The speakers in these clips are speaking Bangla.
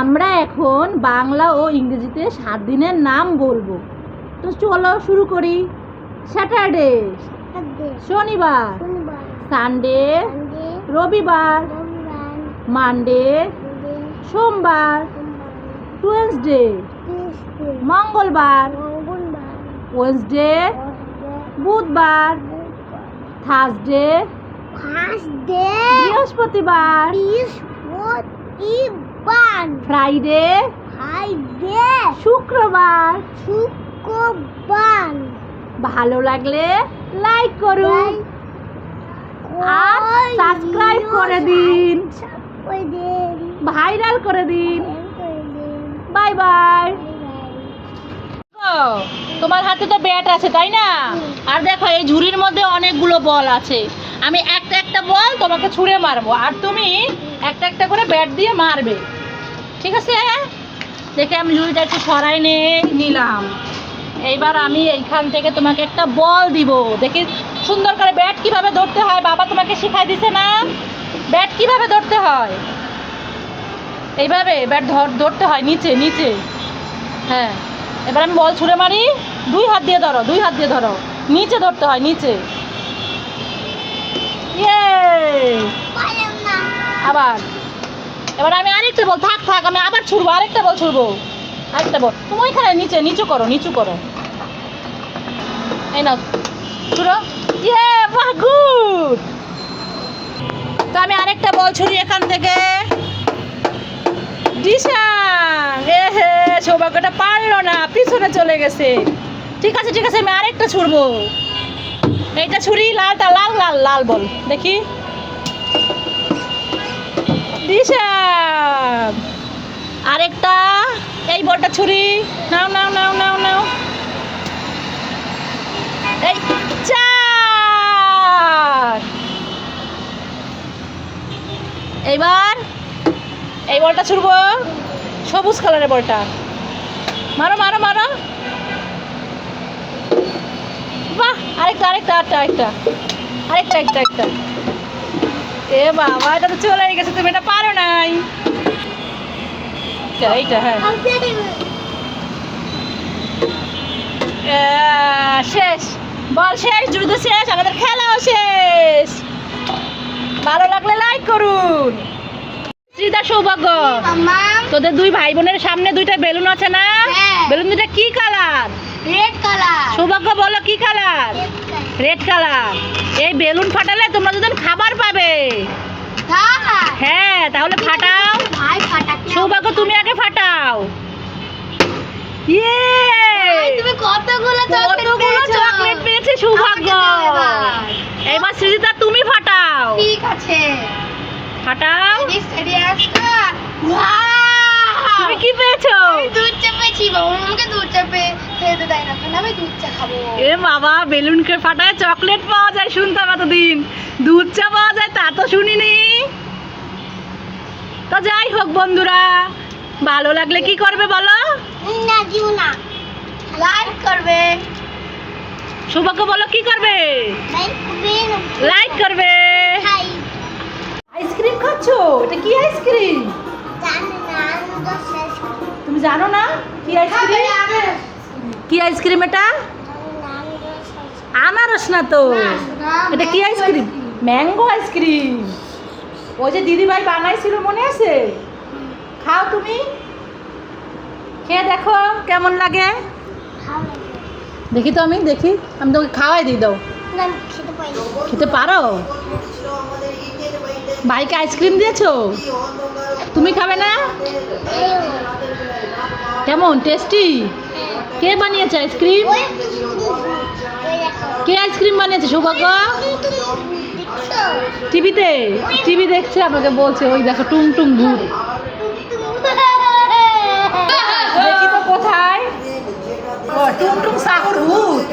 আমরা এখন বাংলা ও ইংরেজিতে সাত দিনের নাম বলব। তো চলো শুরু করি। স্যাটারডে শনিবার সানডে রবিবার মানডে সোমবার টুয়েসডে মঙ্গলবার ওয়েসডে বুধবার থার্সডে বৃহস্পতিবার ফ্রাইডে ফ্রাইডে শুক্রবার। ভালো লাগলে লাইক করুন। আর সাবস্ক্রাইব করে দিন। ভাইরাল করে দিন। বাই বাই তোমার হাতে তো ব্যাট আছে তাই না? আর দেখো এই ঝুড়ির মধ্যে অনেকগুলো বল আছে। আমি একটা একটা বল তোমাকে ছুঁড়ে মারবো। আর তুমি একটা একটা করে ব্যাট দিয়ে মারবে। ঠিক আছে? দেখে আমি ঝুড়িটা একটু সরাই নিয়ে নিলাম। এইবার আমি এইখান থেকে তোমাকে একটা বল দিব। দেখি সুন্দর করে ব্যাট কীভাবে ধরতে হয়? বাবা তোমাকে শিখাই দিছে না? ব্যাট কীভাবে ধরতে হয়? এইভাবে ব্যাট ধর ধরতে হয় নিচে নিচে। হ্যাঁ। এবার আমি বল ছুঁড়ে মারি। দুই হাত দিয়ে ধরো দুই হাত দিয়ে ধরো। নিচে ধরতে হয় নিচে। ইয়ে আবার। এবার আমি আরেকটা বল, থাক থাক, আমি আবার ছুড়বো, আরেকটা বল ছুড়বো। আরেকটা বল। তুমি ওইখানে নিচে, নিচু করো নিচু করো। এই নাও, ছুড়ো। ইয়ে বাহ গুড তো আমি আরেকটা বল ছুড়ি এখান থেকে। দিশাং! এ হে, সৌভাগ্যটা পারল না, পিছনে চলে গেছে। ঠিক আছে ঠিক আছে, আমি আরেকটা ছুড়বো। এইটা ছুরি লালটা লাল লাল লাল বল। দেখি। দিশাং আরেকটা, এই বলটা ছুরি। নাও নাও নাও নাও নাও। এই চার! এইবার, এই বলটা ছুড়বো। সবুজ কালারের বলটা মারো মারো মারো। বাহ! আরেকটা আরেকটা আরেকটা আরেকটা। আরেকটা একটা একটা এ বাবা এটা তো চলে গেছে তুমি এটা পারো নাই। এইটা, হ্যাঁ। শেষ। বল শেষ যুদ্ধ শেষ আমাদের খেলাও শেষ। ভালো লাগলে লাইক করুন। শ্রীদা সৌভাগ্য তোদের দুই ভাই বোনের সামনে দুইটা বেলুন আছে না? হ্যাঁ। বেলুন দুইটা কি কালার রেড কালার সৌভাগ্য বলো কি কালার রেড কালার এই বেলুন ফাটালে তোমরা দুজন খাবার পাবে। হ্যাঁ তাহলে ফাটাও। সৌভাগ্য তুমি আগে ফাটাও। ইয়ে তুমি কতগুলো কতগুলো চকলেট পেয়েছে সৌভাগ্য। এবার। এবার সৃজিতা তুমি ফাটাও। ঠিক আছে। ফাটাও। তুমি কি পেয়েছ? দুধ চা পেয়েছি বাবা আমাকে দুধ চা খেতে দেয় না আমি দুধ চা খাব? এ বাবা বেলুনকে ফাটায় চকলেট পাওয়া যায় শুনতাম এতদিন। দুধ চা পাওয়া যায় তা তো শুনিনি। তো যাই হোক বন্ধুরা ভালো লাগলে কি করবে বলো? না দিও না। লাইক করবে। সৌভাগ্য বলো কি করবে? লাইক করবে। আইসক্রিম খাচ্ছো? এটা কি আইসক্রিম? তুমি জানো না কি আইসক্রিম? কি আইসক্রিম এটা? আনারস না তো। এটা কি আইসক্রিম? Mango ice cream. ওই যে দিদিভাই বানাইছিল মনে আছে? খাও তুমি। খেয়ে দেখো কেমন লাগে। দেখি তো আমি দেখি। আমি তোকে খাওয়াই দিই দাও। খেতে খেতে পারো? ভাইকে আইসক্রিম দিয়েছ? তুমি খাবে না? কেমন টেস্টি কে বানিয়েছে আইসক্রিম? কে আইসক্রিম বানিয়েছে, সৌভাগ্য? টিভিতে, টিভি দেখছে, আমাকে বলছে, ওই দেখো টুং টুং ভূত কোথায়। ও টুং টুং সাগর ভূত।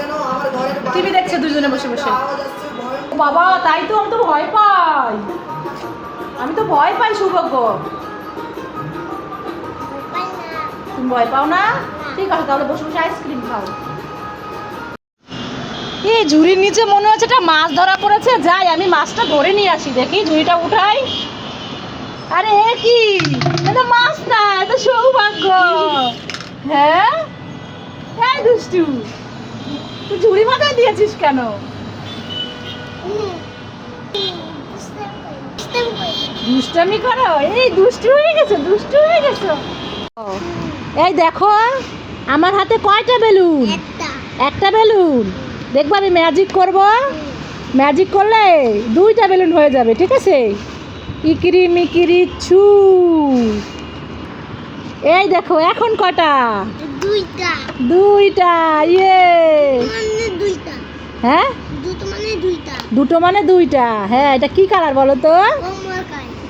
টিভি দেখছে দুজনে বসে বসে। বাবা, তাই তো আমি তো ভয় পাই। আমি তো ভয় পাই, সৌভাগ্য। তুমি ভয় পাও না? ঠিক আছে, তাহলে বসে বসে আইসক্রিম খাও। এই ঝুড়ির নিচে মনে হচ্ছে একটা মাছ ধরা পড়েছে। যাই, আমি মাছটা ধরে নিয়ে আসি, দেখি ঝুড়িটা উঠাই। আরে এ কি এটা মাছ এটা হ্যাঁ? এই দুষ্টু। তুই ঝুড়ি মাথায় দিয়েছিস কেন? দুষ্টামি করো। এই দুষ্টু হয়ে গেছো, দুষ্টু হয়ে গেছো। এই দেখো আমার হাতে কয়টা বেলুন? একটা। বেলুন। দেখব আমি ম্যাজিক করব। ম্যাজিক করলে দুইটা বেলুন হয়ে যাবে ঠিক আছে? ইকিরি মিকিরি ছু। এই দেখো এখন কটা দুইটা। দুইটা ইয়ে। মানে দুইটা। হ্যাঁ? দুটো মানে দুইটা। দুটো মানে দুইটা। হ্যাঁ এটা কি কালার বলো তো?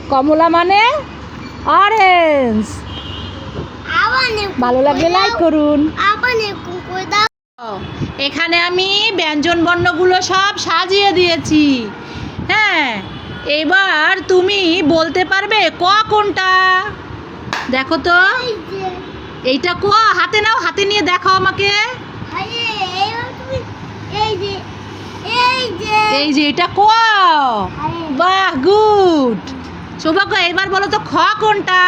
কমলা মানে অরেঞ্জ ভালো লাগলে লাইক করুন। এখানে আমি ব্যঞ্জন বর্ণগুলো সব সাজিয়ে দিয়েছি। হ্যাঁ এবার তুমি বলতে পারবে ক কোনটা? দেখো তো। এইটা ক? হাতে নাও হাতে নিয়ে দেখাও আমাকে। এই যে এটা ক? বাহ গুড। সৌভাগ্য এবার বলো তো খ কোনটা?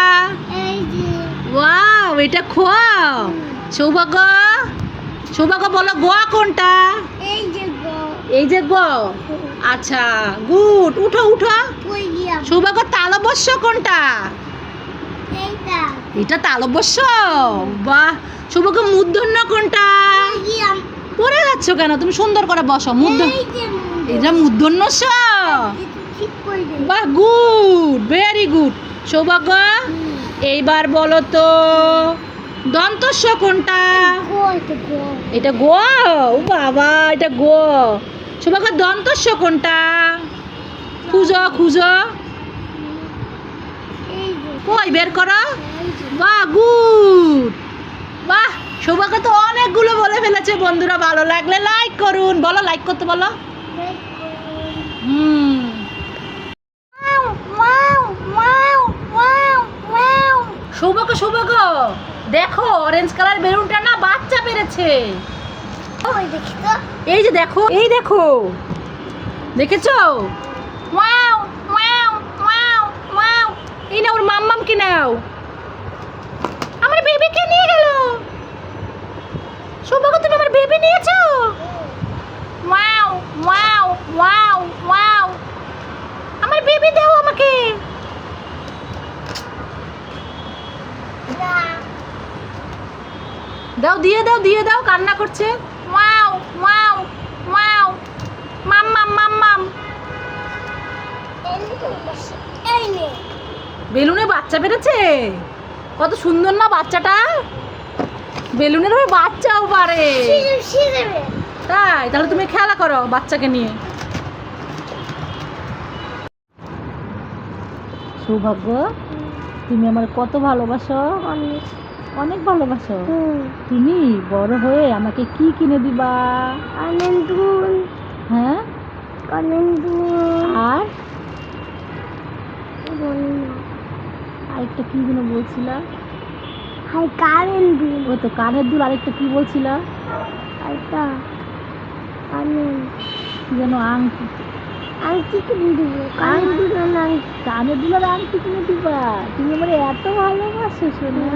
এই যে। ওয়াও এটা খ সৌভাগ্য? সৌভাগ্য বলো গ কোনটা? এই যে গো। এই যে গ। আচ্ছা গুড। উঠো উঠো। সৌভাগ্য তালবস্য কোনটা? এটা তালবস্য? বাহ। সৌভাগ্য মূর্ধন্য কোনটা? পড়ে যাচ্ছ কেন? তুমি সুন্দর করে বসো মূর্ধ। এটা মূর্ধন্য বাহ গুড। ভেরি গুড সৌভাগ্য? এইবার বলো তো দন্তস্য কোনটা? এটা গো ও বাবা এটা গো। সৌভাগ্য দন্তস্য কোনটা? খুঁজো খুঁজো। কই বের করো। বাহ গুড। বাহ সৌভাগ্য তো অনেকগুলো বলে ফেলেছে বন্ধুরা ভালো লাগলে লাইক করুন। বলো লাইক করতে বলো। Hmm wow wow wow wow সৌভাগ্য সৌভাগ্য দেখো অরেঞ্জ কালার বেলুনটা না বাচ্চা পেরেছে। এই যে দেখো এই দেখো। দেখেছ? Wow wow wow wow. এই না ওর মাম্মাম কি নাও। আমার বেবিকে নিয়ে গেল সৌভাগ্য তুমি আমার বেবি নিয়েছো ওয়াও ওয়াও ওয়াও ওয়াও আমার বেবি দাও আমাকে না দাও দিয়ে দাও কান্না করছে? Wow wow wow. নে বসে। এই নে বেলুনে বাচ্চা বেরোচ্ছে কত সুন্দর না বাচ্চাটা? বেলুনের ওই বাচ্চাও পারে তাই, তাহলে তুমি খেলা করো বাচ্চাকে নিয়ে। সৌভাগ্য, তুমি আমার কত ভালোবাসো। অনেক অনেক ভালোবাসো। তুমি বড় হয়ে আমাকে কি কিনে দিবা? আনন্দুন হ্যাঁ? আনন্দুন আর? আরেকটা কি যেন বলছিলা? হাই কারেন্টুন ওই তো কানের দুল আরেকটা কি বলছিলা? আইতা কারেন্ট কি যেন আংটি। কি কিনে দেবো। কানের দুল আর আংটি কিনে দিবা। তুমি আমার এত ভালোবাসো শোনা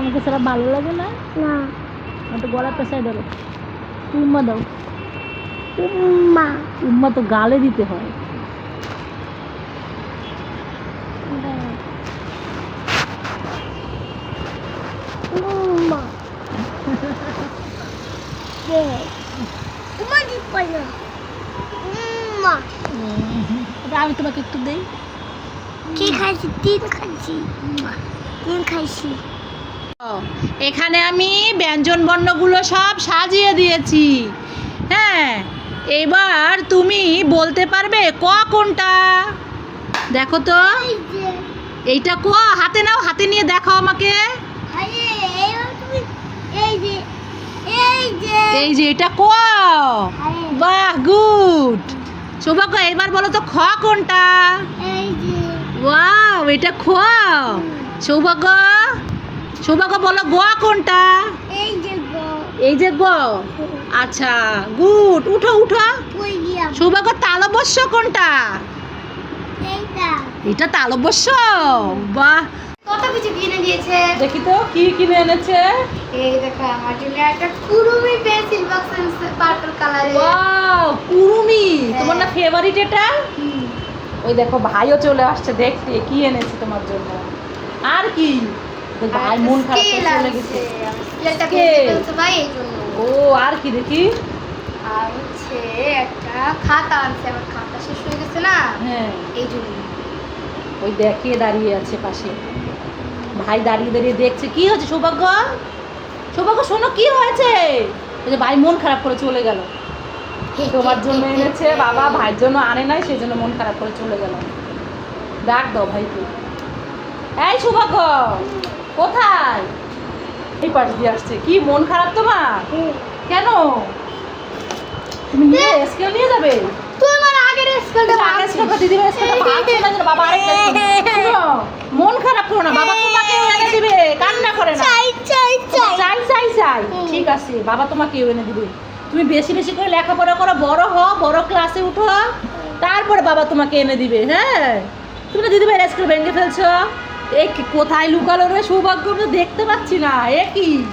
আমাকে সেটা ভালো লাগে না? না। তো গলা পেশায় ধরো। উম্মা দাও। মা উম্মা তো গালে দিতে হয়। মা দে উমা দি পাইনা মা আমি তোমাকে একটু দেই। কি খাইছি? তিন খাইছি। তিন খাইছি। এখানে আমি ব্যঞ্জন বর্ণগুলো সব সাজিয়ে দিয়েছি। হ্যাঁ এবার তুমি বলতে পারবে ক কোনটা? দেখো তো। এইটা ক? হাতে নাও হাতে নিয়ে দেখো আমাকে। এই যে এটা ক? বাহ গুড। সৌভাগ্য এবার বলো তো খ কোনটা? এই যে। ওয়াও এটা খ। সৌভাগ্য সৌভাগ্য বলো গ কোনটা? এই যে গো। এই যে গ? আচ্ছা গুড উঠো উঠো। গিয়া? সৌভাগ্য তালবস্য কোনটা? এটা তালবস্য? বাহ। কত কিছু কিনে দিয়েছে? দেখি তো কি কিনে এনেছে? এই দেখো আমার জন্য একটা কুরুমি পেন্সিল বক্স পার্পল কালারের ওয়াও কুরুমি। তোমার না ফেভারিট এটা? ওই দেখো ভাইও চলে আসছে দেখতে কি এনেছে তোমার জন্য? আর কি? তো ভাই মন খারাপ করে চলে গেছে। স্কেলটা। ভেঙে ভাই এই জন্য। ও আর কি দেখি? আর হচ্ছে একটা খাতা আনছে আমার খাতা শেষ হয়ে গেছে না? হ্যাঁ। এই জন্য। ওই দেখে দাঁড়িয়ে আছে পাশে। ভাই দাঁড়িয়ে দাঁড়িয়ে দেখছে। কি হয়েছে সৌভাগ্য? সৌভাগ্য শোনো কি হয়েছে? ওই যে ভাই মন খারাপ করে চলে গেল। তোমার জন্য এনেছে বাবা ভাইয়ের জন্য আনে নাই সেই জন্য মন খারাপ করে চলে গেল। ডাক দাও ভাইকে। এই সৌভাগ্য! কোথায়? এই পাশ দিয়ে আসছে। কি মন খারাপ তোমার? কেন? তুমি নিয়ে স্কেল নিয়ে যাবে? তুই আমার আগের স্কেলটা আগে স্কেলটা দিদি স্কেলটা না যেন বাবা আরেকটা মন খারাপ করো না বাবা তোমাকে এনে দিবে কান্না করে না। চাই চাই চাই। চাই চাই চাই। ঠিক আছে বাবা তোমাকে এনে দিবে। তুমি বেশি বেশি করে লেখাপড়া করো বড় হও বড় ক্লাসে উঠো। তারপরে বাবা তোমাকে এনে দিবে হ্যাঁ? তুমি তো দিদিভাই স্কুল ভেঙে ফেলছো। এ কি কোথায় লুকালো রে সৌভাগ্য? দেখতে পাচ্ছি না। এ কি?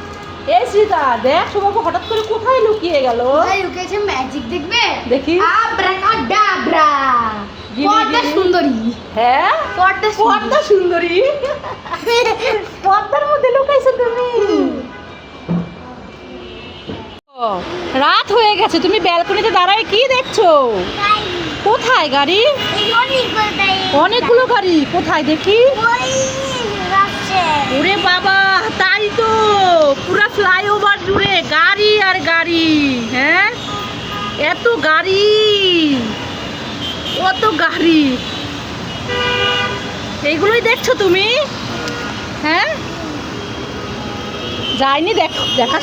এ সীতা দেখ সৌভাগ্য হঠাৎ করে কোথায় লুকিয়ে গেল? ভাই লুকেছে ম্যাজিক দেখবে? দেখি। আব্রাকাডাব্রা। পর্দা। সুন্দরী। হ্যাঁ? পর্দা পর্দা সুন্দরী। পর্দার মধ্যে লুকাইছো তুমি? রাত হয়ে গেছে, তুমি ব্যালকনিতে দাঁড়ায় কি দেখছ? কোথায় গাড়ি? অনেকগুলো গাড়ি, কোথায় দেখি? ওরে বাবা, তাই তো, পুরো ফ্লাইওভার জুড়ে গাড়ি আর গাড়ি হ্যাঁ? এত গাড়ি, কত গাড়ি। এইগুলোই দেখছ তুমি? হ্যাঁ? যাইনি, দেখো দেখা